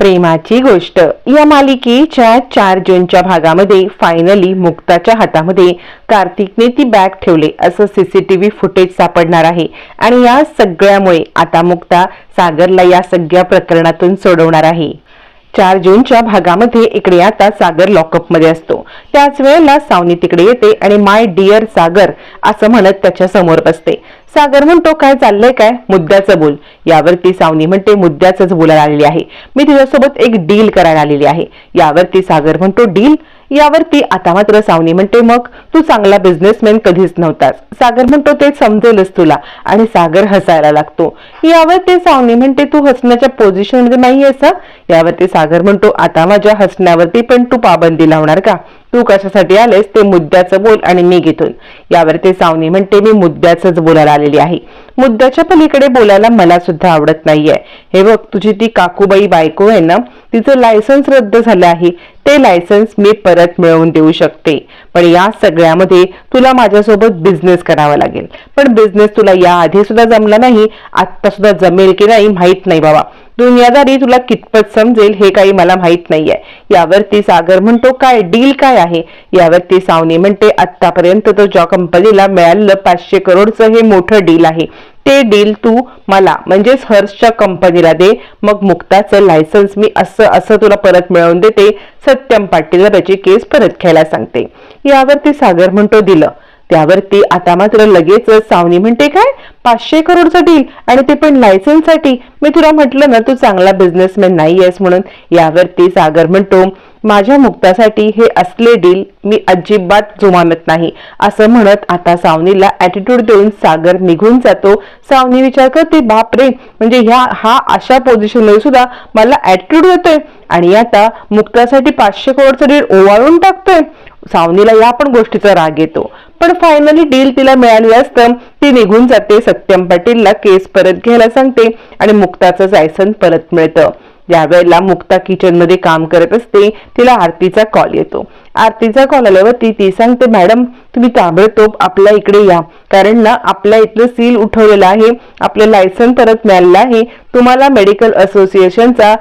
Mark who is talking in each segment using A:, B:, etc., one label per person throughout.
A: प्रेमाची गोष्ट. या मालिकेच्या चार जूनच्या भागामध्ये फायनली मुक्ताच्या हातामध्ये कार्तिकने ती बॅग ठेवले. असं सीसीटीव्ही फुटेज सापडणार आहे. आणि या सगळ्यामुळे आता मुक्ता सागरला या सगळ्या प्रकरणातून सोडवणार आहे. चार जूनच्या भागामध्ये इकडे आता सागर लॉकअपमध्ये असतो. त्याच वेळेला सावनी तिकडे येते आणि माय डिअर सागर असं म्हणत त्याच्यासमोर बसते. सागर म्हणतो काय चाललंय काय? मुद्द्याचं बोल. यावरती सावनी म्हणते मुद्द्याचंच बोलायला आलेली आहे. मी तुझ्यासोबत एक डील करायला आलेली आहे. यावरती सागर म्हणतो डील? यावरती आता मात्र सावनी म्हणते मग तू चांगला बिझनेसमॅन कधीच नव्हतास. सागर म्हणतो ते समजेलच तुला आणि सागर हसायला लागतो. यावरती सावनी म्हणते तू हसण्याच्या पोझिशनमध्ये नाहीयेस यावरती सागर म्हणतो आता माझ्या हसण्यावरती पण तू पाबंदी लावणार का? तू कशासाठी आलेस ते मुद्द्याचं बोल आणि मी घेतून यावरती सावनी म्हणते मी मुद्द्याचंच बोलायला आलेली आहे. मुद्द्याच्या पलीकडे बोलायला मला सुद्धा आवडत नाहीये. हे बघ तुझी ती काकूबाई बायको आहे ना तिचं लायसन्स रद्द झालं आहे. ते लायसन्स मी परत मिळवून देऊ शकते. पण या सगळ्यामध्ये तुला माझ्यासोबत बिझनेस करावा लागेल. पण बिझनेस तुला या आधी सुद्धा जमला नाही आता सुद्धा जमेल की नाही माहीत नाही बाबा. दुनियादारी तुला कितपत समजेल हे काही मला माहीत नाहीये. यावरती सागर म्हणतो काय डील काय आहे? यावरती सावनी म्हणते आतापर्यंत तो ज्या कंपनीला मिळालेलं पाचशे करोडचं हे मोठं डील आहे. ते डील तू मला म्हणजेच हर्षच्या कंपनीला दे. मग मुक्ताचं लायसन्स मी असं असं तुला परत मिळवून देते. सत्यम पाटीलला त्याची केस परत घ्यायला सांगते. यावरती सागर म्हणतो दिलं. त्यावरती आता मात्र लगेच सावनी म्हणते काय पाचशे करोडचं डील आणि ते पण लायसन्ससाठी मी तुला म्हटलं ना तू चांगला बिझनेसमॅन नाहीयेस म्हणून. यावरती सागर म्हणतो माझ्या मुक्तासाठी हे असले डील मी अजिबात जुमानत नाही. असं म्हणत आता सावनीला ऍटिट्यूड देऊन सागर निघून जातो. सावनी विचार करते बापरे म्हणजे ह्या हा अशा पोझिशनवर सुद्धा मला ऍटिट्यूड देतोय आणि आता मुक्तासाठी पाचशे करोडचं डील ओवाळून टाकतोय. सावनीला या पण गोष्टीचा राग येतो. पण फायनली डील तिला मिळाली असतं. ती निघून जाते. सत्यम पाटीलला केस परत घ्यायला सांगते आणि मुक्ताचं लायसन परत मिळतं. यावेळेला मुक्ता किचनमध्ये काम करत असते. तिला आरतीचा कॉल येतो. आरतीचा कॉल आल्यावरती ती सांगते मॅडम तुम्ही ताबडतोब आपल्या इकडे या. कारण ना आपल्या इथलं सील उठवलेलं आहे. आपलं लायसन परत मिळालेलं आहे. तुम्हाला मेडिकल असोसिएशनचा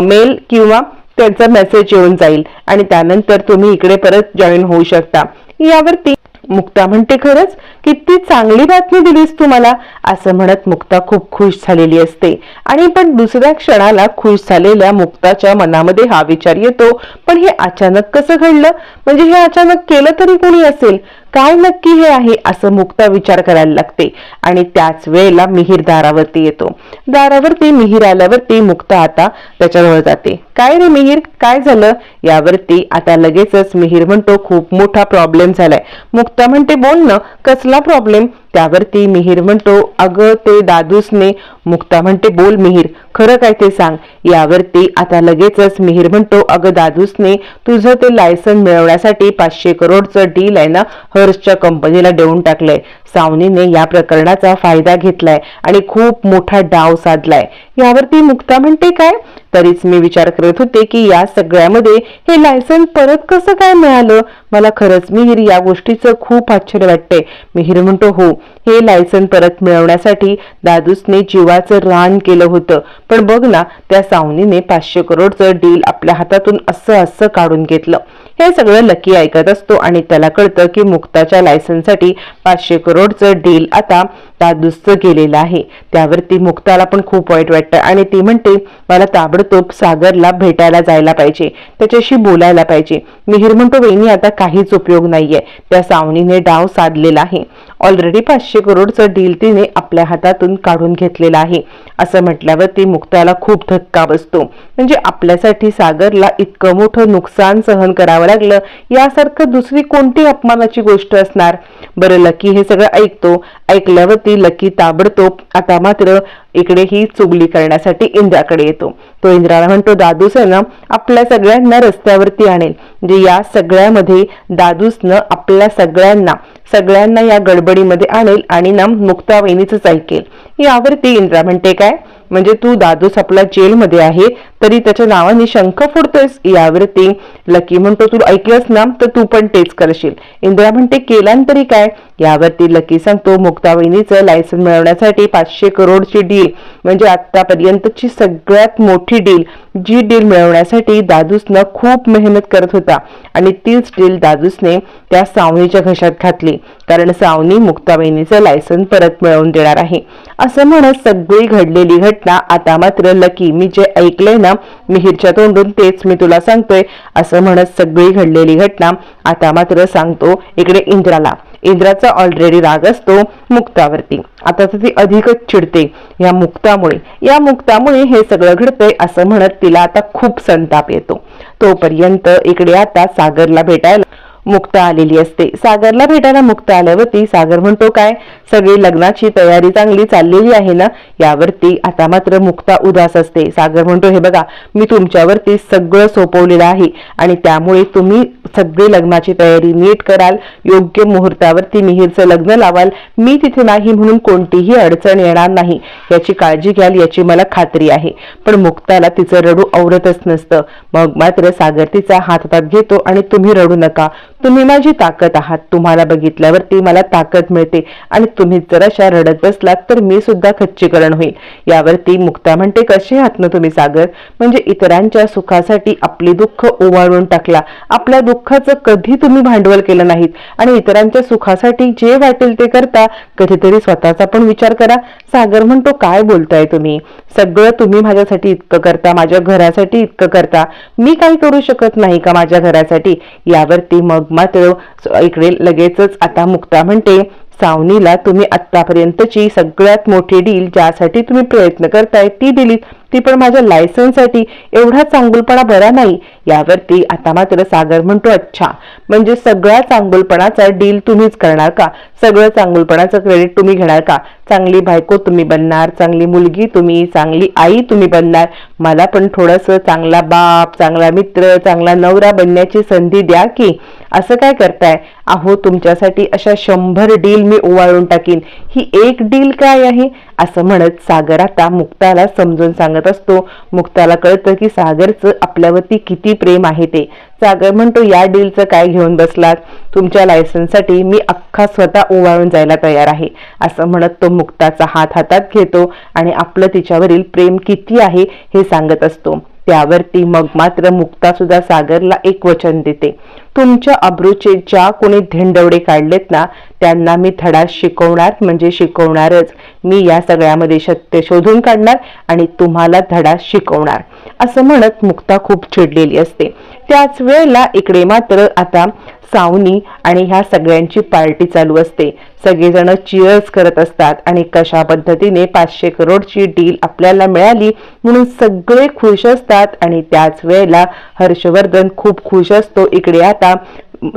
A: मेल किंवा त्यांचा मेसेज येऊन जाईल. आणि त्यानंतर तुम्ही इकडे परत जॉईन होऊ शकता. यावरती मुक्ता म्हणते खरंच किती चांगली बातमी दिलीस तू मला असं म्हणत मुक्ता खूप खुश झालेली असते. आणि पण दुसऱ्या क्षणाला खुश झालेल्या मुक्ताच्या मनामध्ये हा विचार येतो पण हे अचानक कसं घडलं? म्हणजे हे अचानक केलं तरी कोणी असेल? काय नक्की हे आहे असं मुक्ता विचार करायला लागते. आणि त्याच वेळेला मिहीर दारावरती येतो. दारावरती मिहीर आल्यावरती मुक्ता आता त्याच्याजवळ जाते. काय रे मिहीर? काय झालं? यावरती आता लगेचच मिहीर म्हणतो खूप मोठा प्रॉब्लेम झालाय. मुक्ता म्हणते बोल ना कसला प्रॉब्लेम त्यावरती मिहीर म्हणतो अगं ते दादूसने मुक्ता म्हणते बोल मिहीर खरं काय ते सांग. यावरती आता लगेचच मिहीर म्हणतो अगं दादूसने तुझं ते लायसन मिळवण्यासाठी पाचशे करोडचं डील आहे ना हर्षच्या कंपनीला देऊन टाकलंय. सावनीने या प्रकरणाचा फायदा घेतलाय आणि खूप मोठा डाव साधलाय. यावरती मुक्ता म्हणते काय? तरीच मी विचार करत होते की या सगळ्यामध्ये हे लायसन परत कसं काय मिळालं? मला खरंच मिहीर या गोष्टीचं खूप आश्चर्य वाटतंय. मिहीर म्हणतो हो हे लायसन परत मिळवण्यासाठी दादूसने जीवाचं रान केलं होतं. पण बघ ना त्या सावनीने पाचशे करोडचं डील आपल्या हातातून असं असं काढून घेतलं. हे सगळं लकी ऐकत असतो आणि त्याला कळतं की मुक्ताच्या लायसनसाठी पाचशे करोडचं डील आता दादूसचं गेलेलं आहे. त्यावरती मुक्ताला पण खूप वाईट वाटतं आणि ती म्हणते मला ताबडतोब सागरला भेटायला जायला पाहिजे त्याच्याशी बोलायला पाहिजे. मिहीर म्हणतो वहिनी आता काहीच उपयोग नाहीये. त्या सावनीने डाव साधलेला आहे. ऑलरेडी पाचशे करोडचं डील तिने आपल्या हातातून काढून घेतलेलं आहे. असं म्हटल्यावर ती मुक्ताला खूप धक्का बसतो. म्हणजे आपल्यासाठी सागरला इतकं मोठं नुकसान सहन करावं लागलं यासारखं दुसरी कोणती अपमानाची गोष्ट असणार? बरं लकी हे सगळं ऐकतो. ऐकल्यावरती लकी ताबडतोब आता मात्र इकडे ही चुगली करण्यासाठी इंद्राकडे येतो. तो इंद्राला म्हणतो दादूसनं ना आपल्या सगळ्यांना रस्त्यावरती आणेल. म्हणजे या सगळ्यामध्ये दादूसनं आपल्या सगळ्यांना सगळ्यांना या गडबडीमध्ये आणेल आणि ना मुक्तावहिनीच ऐकेल. यावरती इंद्रा म्हणते काय? म्हणजे तू दादूस आपला जेलमध्ये आहे तरी त्याच्या नावाने शंख फोडतोयस? यावरती लकी म्हणतो तू ऐकलंस ना? तर तू पण तेच करशील. इंदिरा म्हणते केल्यान तरी काय? यावरती लकी सांगतो मुक्ता वहिनीचं लायसन मिळवण्यासाठी पाचशे करोडची डील म्हणजे आतापर्यंतची सगळ्यात मोठी डील जी डील मिळवण्यासाठी दादूसनं खूप मेहनत करत होता. आणि तीच डील दादूसने त्या सावनीच्या घशात घातली. कारण सावनी मुक्ता वहिनीचं लायसन परत मिळवून देणार आहे. असं म्हणत सगळी घडलेली घटना आता मात्र लकी मी जे ऐकलंय ना मिहीरच्या तोंडून तेच मी तुला सांगतोय असं म्हणत सगळी घडलेली घटना आता मात्र सांगतो इकडे इंद्राला. इंद्राचा ऑलरेडी राग असतो मुक्तावरती. आता तर ती अधिकच चिडते या मुक्तामुळे. या मुक्तामुळे हे सगळं घडतंय असं म्हणत तिला आता खूप संताप येतो. तोपर्यंत इकडे आता सागरला भेटायला मुक्ता आलेली असते. सागरला भेटायला मुक्ता आल्यावरती सागर म्हणतो काय? सगळी लग्नाची तयारी चांगली चाललेली आहे ना? यावरती आता मात्र मुक्ता उदास असते. सागर म्हणतो हे बघा मी तुमच्यावरती सगळं सोपवलेलं आहे आणि त्यामुळे तुम्ही सगळी लग्नाची तयारी नीट कराल योग्य मुहूर्तावरती मिहीरचं लग्न लावाल. मी तिथे नाही म्हणून कोणतीही अडचण येणार नाही. याची काळजी घ्याल याची मला खात्री आहे. पण मुक्ताला तिचं रडू आवडतच नसतं. मग मात्र सागर तिचा हात हातात घेतो आणि तुम्ही रडू नका. तुम्ही माझी ताकद आहात. तुम्हाला बघितल्यावरती मला ताकद मिळते. आणि तुम्ही जर अशा रडत बसलात तर मी सुद्धा खच्चीकरण होईल. यावरती मुक्ता म्हणते कसे आहात ना तुम्ही सागर? म्हणजे इतरांच्या सुखासाठी आपली दुःख ओवाळून टाकला. आपल्या दुःखाचं कधी तुम्ही भांडवल केलं नाहीत. आणि इतरांच्या सुखासाठी जे वाटेल ते करता. कधीतरी स्वतःचा पण विचार करा. सागर म्हणतो काय बोलताय तुम्ही? सगळं तुम्ही माझ्यासाठी इतकं करता. माझ्या घरासाठी इतकं करता. मी काही करू शकत नाही का माझ्या घरासाठी? यावरती मग मात्र इकडे लगेचच आता मुक्ता म्हणते सावनीला तुम्ही आत्तापर्यंतची सगळ्यात मोठी डील ज्यासाठी तुम्ही प्रयत्न करताय ती दिलीत. ती पण माझ्या लायसन्ससाठी एवढा चांगुलपणा बरा नाही यावरती आता मात्र सागर म्हणतो अच्छा म्हणजे सगळ्या चांगुलपणाचा डील तुम्हीच करणार का? सगळं चांगुलपणाचं क्रेडिट तुम्ही घेणार का? चांगली बायको तुम्ही बनणार चांगली मुलगी तुम्ही चांगली आई तुम्ही बनणार. मला पण थोडंसं चांगला बाप चांगला मित्र चांगला नवरा बनण्याची संधी द्या की असं काय करताय? अहो तुमच्यासाठी अशा शंभर डील मी ओवाळून टाकीन. ही एक डील काय आहे? असं म्हणत सागर आता मुक्ताला समजून सांगत असतो. मुक्ताला कळतं की सागरचं आपल्यावरती किती प्रेम आहे ते. सागर म्हणतो या डीलचं काय घेऊन बसलात? तुमच्या लायसन्ससाठी मी अख्खा स्वतः ओवाळून जायला तयार आहे. असं म्हणत तो मुक्ताचा हात हातात घेतो आणि आपलं तिच्यावरील प्रेम किती आहे हे सांगत असतो. त्यावरती मग मात्र मुक्ता सुद्धा सागरला एक वचन देते. तुमच्या अब्रूचे ज्या कोणी धेंडवडे काढलेत ना त्यांना मी धडा शिकवणार म्हणजे शिकवणारच. मी या सगळ्यामध्ये सत्य शोधून काढणार आणि तुम्हाला धडा शिकवणार. असं म्हणत मुक्ता खूप चिडलेली असते. त्याच वेळेला इकडे मात्र आता सावनी आणि ह्या सगळ्यांची पार्टी चालू असते. सगळेजण चिअर्स करत असतात आणि कशा पद्धतीने पाचशे करोडची डील आपल्याला मिळाली म्हणून सगळे खुश असतात आणि त्याच वेळेला हर्षवर्धन खूप खुश असतो. इकडे आता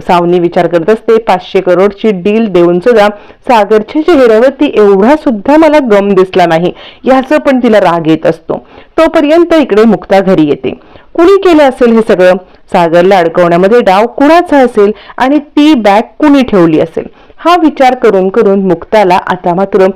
A: सावनी विचार करत असते पाचशे करोडची डील देऊन सुद्धा सागरच्या चेहऱ्यावरती एवढा सुद्धा मला गम दिसला नाही. याचं पण तिला राग येत असतो. तोपर्यंत इकडे मुक्ता घरी येते. कुणी केलं असेल हे सगळं? सागरला अडकवण्यामध्ये डाव कुणाचा असेल आणि ती बॅग कुणी ठेवली असेल? हा विचार करून करून मुक्ताला आता मात्र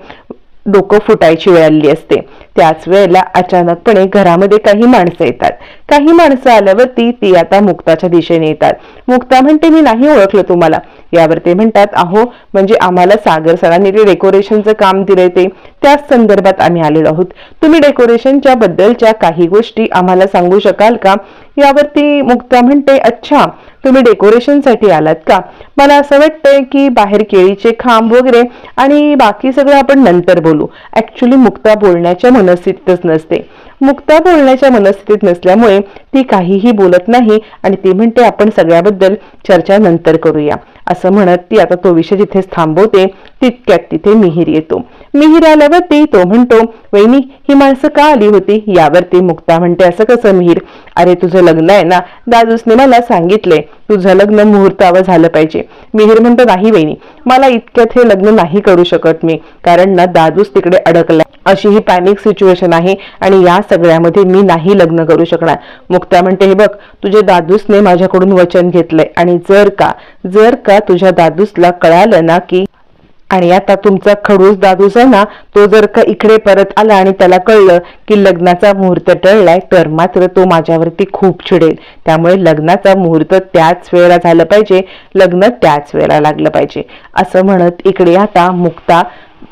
A: डोकं फुटायची वेळ आली असते. त्याच वेळेला अचानकपणे घरामध्ये काही माणसं येतात. काही माणसं आल्यावरती ती आता मुक्ताच्या दिशेने येतात. मुक्ता म्हणते मी नाही ओळखलं तुम्हाला. यावर ते म्हणतात अहो म्हणजे आम्हाला सागर सरांनी ते डेकोरेशनचं काम दिलंय ते. त्याच संदर्भात आम्ही आलेलो आहोत. तुम्ही डेकोरेशनच्या बद्दलच्या काही गोष्टी आम्हाला सांगू शकाल का? यावरती मुक्ता म्हणते अच्छा तुम्ही डेकोरेशनसाठी आलात का? मला असं वाटतंय की बाहेर केळीचे खांब वगैरे आणि बाकी सगळं आपण नंतर बोलू. ऍक्च्युली मुक्ता बोलण्याच्या मनस्थितीतच नसते. मुक्ता बोलण्याच्या मनस्थितीत नसल्यामुळे ती काहीही बोलत नाही आणि ती म्हणते आपण सगळ्याबद्दल चर्चा नंतर करूया. असं म्हणत ती आता तो विषय जिथेच थांबवते तितक्यात तिथे मिहीर येतो. मिहीर आल्यावरती तो म्हणतो वहिनी ही माणसं का आली होती? यावरती मुक्ता म्हणते असं कसं मिहीर? अरे तुझं लग्न आहे ना? दादूसने मला सांगितले तुझं लग्न मुहूर्तावर झालं पाहिजे. मिहीर म्हणतो नाही वहिनी मला इतक्यात हे लग्न नाही करू शकत मी कारण ना दादूस तिकडे अडकला. अशी ही पॅनिक सिच्युएशन आहे आणि या सगळ्यामध्ये मी नाही लग्न करू शकणार. मुक्ता म्हणते हे बघ तुझे दादूसने माझ्याकडून वचन घेतलंय आणि जर का जर का तुझ्या दादूसला कळालं ना की आणि आता तुमचा खडूस दादूस आहे ना तो जर का इकडे परत आला आणि त्याला कळलं की लग्नाचा मुहूर्त टळलाय तर मात्र तो माझ्यावरती खूप चिडेल. त्यामुळे लग्नाचा मुहूर्त त्याच वेळेला झालं पाहिजे लग्न त्याच वेळेला लागलं पाहिजे. असं म्हणत इकडे आता मुक्ता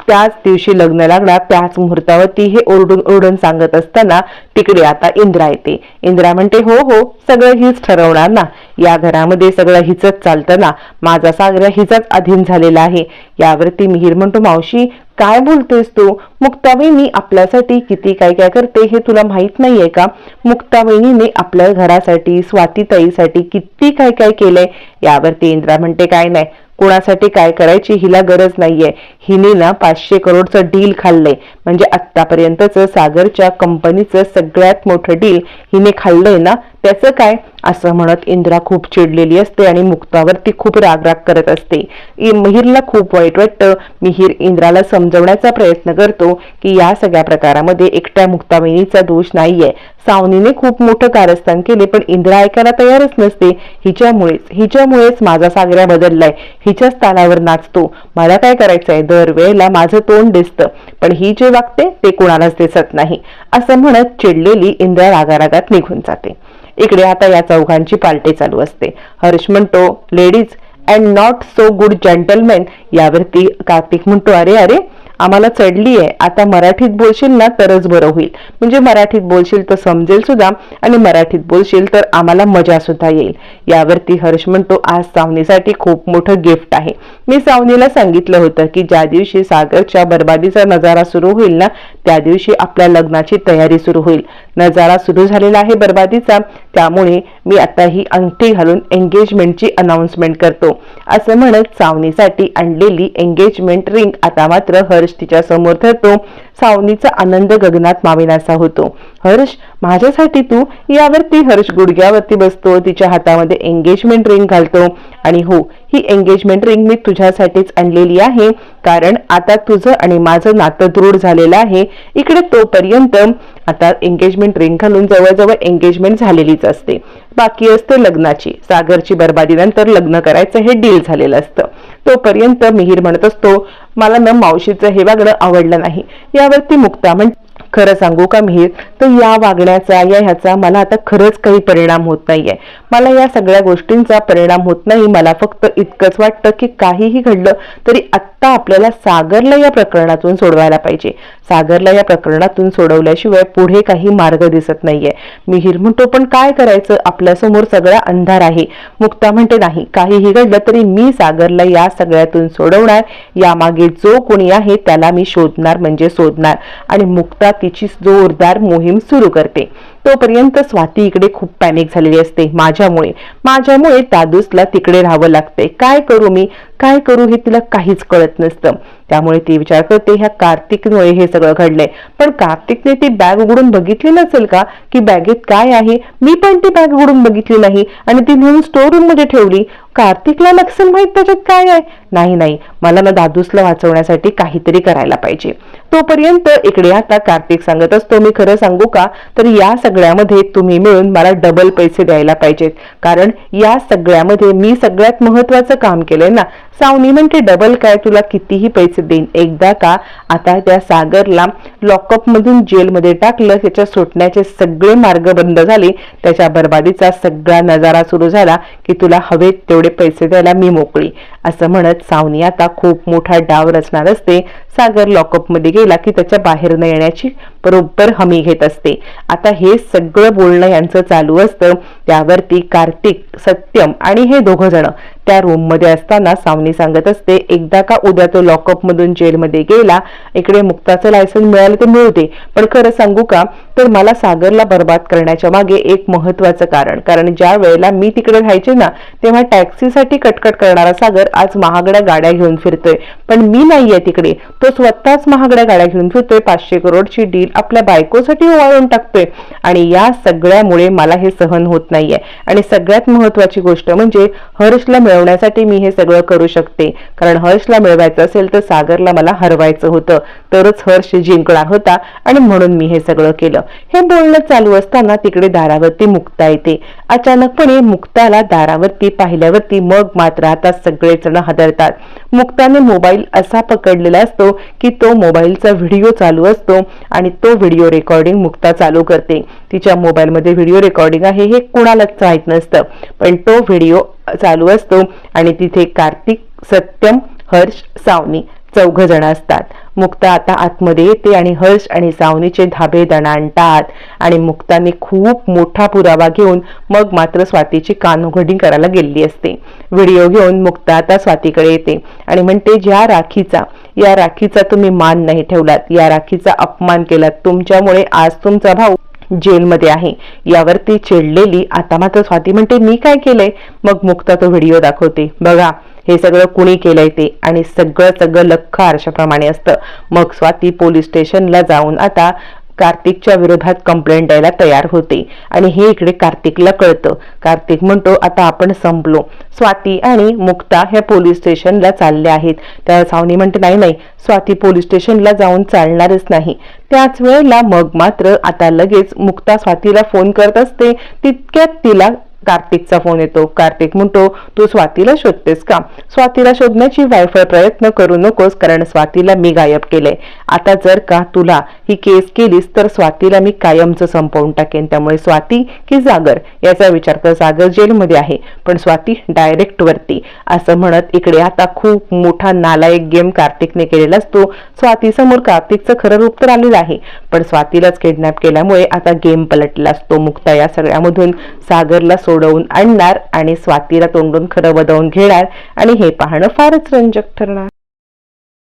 A: त्याच दिवशी लग्न लागणार त्याच मुहूर्तावरती हे ओरडून ओरडून सांगत असताना तिकडे आता इंद्रा येते. इंद्रा म्हणते हो हो सगळं हीच ठरवणार ना. या घरामध्ये सगळं हिचंच चालतं ना. माझा सागरा हिचाच अधीन झालेला आहे. यावरती मिहीर म्हणतो मावशी काय बोलतेस तू? मुक्तावेणी आपल्यासाठी किती काय काय करते हे तुला माहीत नाहीये का? मुक्तावेणीने आपल्या घरासाठी स्वातीताईसाठी किती काय काय केलंय? यावरती इंद्रा म्हणते काय नाही. कोणासाठी काय करायची हिला गरज नाहीये. हिने ना पाचशे करोडचं डील खाल्लंय. म्हणजे आतापर्यंतच सागरच्या कंपनीचं सगळ्यात मोठं डील हिने खाल्लंय ना त्याचं काय? असं म्हणत इंद्रा खूप चिडलेली असते आणि मुक्तावरती खूप रागराग करत असते. मिहिरला मिहीरला खूप वाईट वाटतं. मिहीर इंद्राला समजवण्याचा प्रयत्न करतो की या सगळ्या प्रकारामध्ये एकट्या मुक्तामिनीचा दोष नाहीये. सावनीने खूप मोठं कारस्थान केले पण इंद्रा ऐकायला तयारच नसते. हिच्यामुळेच हिच्यामुळेच माझा सागऱ्या बदललाय. हिच्याच तालावर नाचतो. मला काय करायचंय? दरवेळेला माझं तोंड दिसतं. पण ही जे वागते ते कोणालाच दिसत नाही. असं म्हणत चिडलेली इंद्रा रागारागात निघून जाते. इकडे आता या चौघांची पार्टी चालू असते. हर्ष म्हणतो ladies and not so good gentleman यावरती कार्तिक म्हणतो अरे अरे आम्हाला चढली आहे आता मराठीत बोलशील ना तरच बरं होईल. म्हणजे मराठीत बोलशील तर समजेल सुद्धा आणि मराठीत बोलशील तर आम्हाला मजा सुद्धा येईल. यावरती हर्ष म्हणतो आज सावनीसाठी खूप मोठं गिफ्ट आहे. मी सावनीला सांगितलं होतं की ज्या दिवशी सागरच्या बर्बादीचा नजारा सुरू होईल ना त्या दिवशी आपल्या लग्नाची तयारी सुरू होईल. नजारा सुरू झालेला आहे बर्बादीचा. त्यामुळे मी आता ही अंगठी घालून एंगेजमेंटची अनाउन्समेंट करतो. असं म्हणत सावनीसाठी आणलेली एंगेजमेंट रिंग आता मात्र हर्ष तिच्या समोर ठरतो सावनीचा आनंद गगनात मावेनासा होतो. हर्ष माझ्यासाठी तू? यावरती हर्ष गुडघ्यावरती बसतो तिच्या हातामध्ये एंगेजमेंट रिंग घालतो. आणि हो ही एंगेजमेंट रिंग मी तुझ्यासाठीच आणलेली आहे कारण आता तुझं आणि माझं नातं दृढ झालेलं आहे. इकडे तोपर्यंत आता एंगेजमेंट रिंग घालून जवळजवळ एंगेजमेंट झालेलीच असते. बाकी असते लग्नाची. सागरची बर्बादीनंतर लग्न करायचं हे डील झालेलं असतं. तोपर्यंत मिहीर म्हणत असतो मला न मावशीचं हे वागणं आवडलं नाही. यावरती मुक्ता म्हण खरं सांगू का मिहीर तर या वागण्याचा या ह्याचा मला आता खरंच काही परिणाम होत नाहीये. मला या सगळ्या गोष्टींचा परिणाम होत नाही. मला फक्त इतकंच वाटतं की काहीही घडलं तरी आत्ता आपल्याला सागरला या प्रकरणातून सोडवायला पाहिजे. सागरला या प्रकरणातून सोडवल्याशिवाय पुढे काही मार्ग दिसत नाहीये. मिहीर म्हणतो पण काय करायचं? आपल्यासमोर सगळा अंधार आहे. मुक्ता म्हणते नाही काहीही घडलं तरी मी सागरला या सगळ्यातून सोडवणार. यामागे जो कोणी आहे त्याला मी शोधणार म्हणजे शोधणार आणि मुक्ता तिची जोरदार मोहीम सुरू करते. तोपर्यंत स्वाती इकडे खूप पॅनिक झालेली असते. माझ्यामुळे. माझ्यामुळे दादूसला तिकडे राहावं लागते काय करू मी? काय करू हे तिला काहीच कळत नसतं. त्यामुळे ती विचार करते ह्या कार्तिकमुळे हे सगळं घडलंय. पण कार्तिकने ती बॅग उघडून बघितली नसेल का? की बॅगेत काय आहे? मी पण ती बॅग उघडून बघितली नाही आणि ती नेऊन स्टोर रूममध्ये ठेवली. कार्तिकला नक्सल माहीत त्याच्यात काय आहे? नाही नाही. मला ना दादूसला वाचवण्यासाठी काहीतरी करायला पाहिजे. तोपर्यंत इकडे आता कार्तिक सांगत असतो मी खरं सांगू का? तर या सगळ्यामध्ये तुम्ही मिळून मला डबल पैसे द्यायला पाहिजेत. कारण या सगळ्यामध्ये मी सगळ्यात महत्वाचं काम केलंय ना. सावनी म्हणते डबल काय? तुला कितीही पैसे देईन. एकदा का? आता त्या सागरला लॉकअप मधून जेलमध्ये टाकलं. त्याच्या सुटण्याचे सगळे मार्ग बंद झाले. त्याच्या बर्बादीचा सगळा नजारा सुरू झाला की तुला हवेत तेवढे पैसे द्यायला मी मोकळी. असं म्हणत सावनी आता खूप मोठा डाव रचणार असते. सागर लॉकअपमध्ये गेला की त्याच्या बाहेर न येण्याची बरोबर हमी घेत असते. आता हे सगळं बोलणं यांचं चालू असतं. त्यावरती कार्तिक सत्यम आणि हे दोघं जण त्या रूममध्ये असताना सावनी सांगत असते एकदा का उद्या तो लॉकअप मधून जेलमध्ये गेला इकडे मुक्ताचं लायसन मिळालं तर मिळते पण खरं सांगू का तर मला सागरला बर्बाद करण्याच्या मागे एक महत्वाचं कारण. कारण ज्या वेळेला मी तिकडे राहायचे ना तेव्हा टॅक्सीसाठी कटकट करणारा सागर आज महागड्या गाड्या घेऊन फिरतोय. पण मी नाहीये तिकडे. तो तो स्वतःच महागड्या गाड्या घेऊन फिरतोय. पाचशे करोडची डील आपल्या बायकोसाठी ओवाळून टाकतोय. आणि या सगळ्यामुळे मला हे सहन होत नाहीये. आणि सगळ्यात महत्वाची गोष्ट म्हणजे हर्षला मिळवण्यासाठी मी हे सगळं करू शकते. कारण हर्षला मिळवायचं असेल तर सागरला मला हरवायचं होतं. तरच हर्ष जिंकणार होता आणि म्हणून मी हे सगळं केलं. हे बोलणं चालू असताना तिकडे दारावरती मुक्ता येते. अचानकपणे मुक्ताला दारावरती पाहिल्यावरती मग मात्र आता सगळेजण हादरतात. मुक्ताने मोबाईल असा पकडलेला असतो की तो मोबाईलचा व्हिडिओ चालू असतो आणि तो व्हिडिओ रेकॉर्डिंग मुक्ता चालू करते. तिच्या मोबाईलमध्ये व्हिडिओ रेकॉर्डिंग आहे हे कुणालाच माहीत नसतं. पण तो व्हिडिओ चालू असतो आणि तिथे कार्तिक सत्यम हर्ष सावनी चौघ जण असतात. मुक्ता आता आतमध्ये येते आणि हर्ष आणि सावनीचे धाबे दणाणतात. आणि मुक्ताने खूप मोठा पुरावा घेऊन मग मात्र स्वातीची कानउघडी करायला गेलेली असते. व्हिडिओ घेऊन मुक्ता आता स्वातीकडे येते आणि म्हणते ज्या राखीचा या राखीचा तुम्ही मान नाही ठेवलात या राखीचा अपमान केलात तुमच्यामुळे आज तुमचा भाऊ जेलमध्ये आहे. यावरती चिडलेली आता मात्र स्वाती म्हणते मी काय केलंय? मग मुक्ता तो व्हिडिओ दाखवते. बघा हे सगळं कुणी केलंय ते? आणि सगळं सगळं लख्ख आरशाप्रमाणे असतं. मग स्वाती पोलीस स्टेशनला जाऊन आता कार्तिकच्या विरोधात कंप्लेंट द्यायला तयार होते. आणि हे इकडे कार्तिकला कळतं. कार्तिक म्हणतो आता आपण संपलो. स्वाती आणि मुक्ता ह्या पोलीस स्टेशनला चालल्या आहेत. त्या सावनी म्हणते नाही नाही स्वाती पोलीस स्टेशनला जाऊन चालणारच नाही. त्याच वेळेला मग मात्र आता लगेच मुक्ता स्वातीला फोन करत असते. तितक्यात तिला कार्तिकचा फोन येतो. कार्तिक म्हणतो तू स्वातीला शोधतेस का? स्वातीला शोधण्याची वायफळ प्रयत्न करू नकोस कारण स्वातीला मी गायब केलंय. आता जर का तुला ही केस केलीस तर स्वातीला मी कायमचं संपवून टाकेन. त्यामुळे स्वाती की जागर याचा विचार तर जागर जेलमध्ये आहे पण स्वाती डायरेक्ट वरती. असं म्हणत इकडे आता खूप मोठा नालायक गेम कार्तिकने केलेला असतो. स्वाती समोर कार्तिकचं खरं रूप तर आलेलं आहे पण स्वातीलाच किडनॅप केल्यामुळे आता गेम पलटला असतो. मुक्ता या सगळ्यामधून सागरला सोडवून आणणार आणि स्वातीला तोंडून खरं बदवून घेणार आणि हे पाहणं फारच रंजक ठरणार.